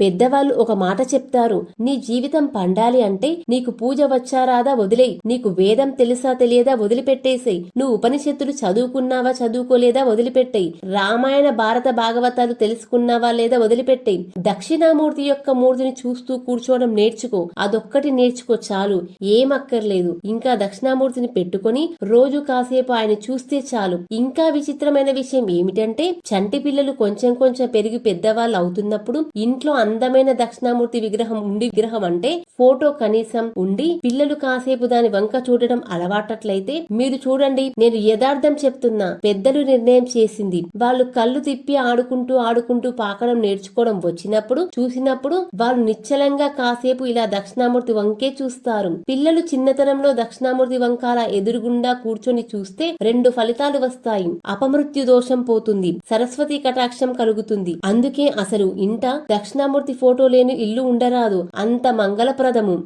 పెద్దవాళ్ళు ఒక మాట చెప్తారు నీ జీవితం పండాలి అంటే నీకు పూజ వచ్చారాదా వదిలేయి నీకు వేదం తెలుసా తెలియదా వదిలిపెట్టేసేయి నువ్వు ఉపనిషత్తులు చదువుకున్నావా చదువుకోలేదా వదిలిపెట్టేయి రామాయణ భారత భాగవతాలు తెలుసుకున్నావా లేదా వదిలిపెట్టేయి దక్షిణామూర్తి యొక్క మూర్తిని చూస్తూ కూర్చోవడం నేర్చుకో అదొక్కటి నేర్చుకో చాలు ఏమక్కర్లేదు. ఇంకా దక్షిణామూర్తిని పెట్టుకొని రోజు కాసేపు ఆయన చూస్తే చాలు. ఇంకా విచిత్రమైన విషయం ఏమిటంటే చంటి పిల్లలు కొంచెం కొంచెం పెరిగి పెద్దవాళ్ళు అవుతున్నప్పుడు ఇంట్లో అందమైన దక్షిణామూర్తి విగ్రహం ఉండి విగ్రహం అంటే ఫోటో కనీసం ఉండి పిల్లలు కాసేపు దాని వంక చూడడం అలవాటట్లయితే మీరు చూడండి నేను యథార్థం చెప్తున్నా పెద్దలు నిర్ణయం చేసింది. వాళ్ళు కళ్ళు తిప్పి ఆడుకుంటూ ఆడుకుంటూ పాకడం నేర్చుకోవడం వచ్చినప్పుడు చూసినప్పుడు వాళ్ళు నిశ్చలంగా కాసేపు ఇలా దక్షిణామూర్తి వంకే చూస్తారు. పిల్లలు చిన్నతనంలో దక్షిణామూర్తి వంకాల ఎదురుగుండా కూర్చొని చూస్తే రెండు ఫలితాలు వస్తాయి. అపమృత్యు దోషం పోతుంది సరస్వతి కటాక్షం కలుగుతుంది. అందుకే అసలు ఇంట దక్షిణామూర్తి ఫోటో లేని ఇల్లు ఉండరాదు. అంత మంగళప్రదము.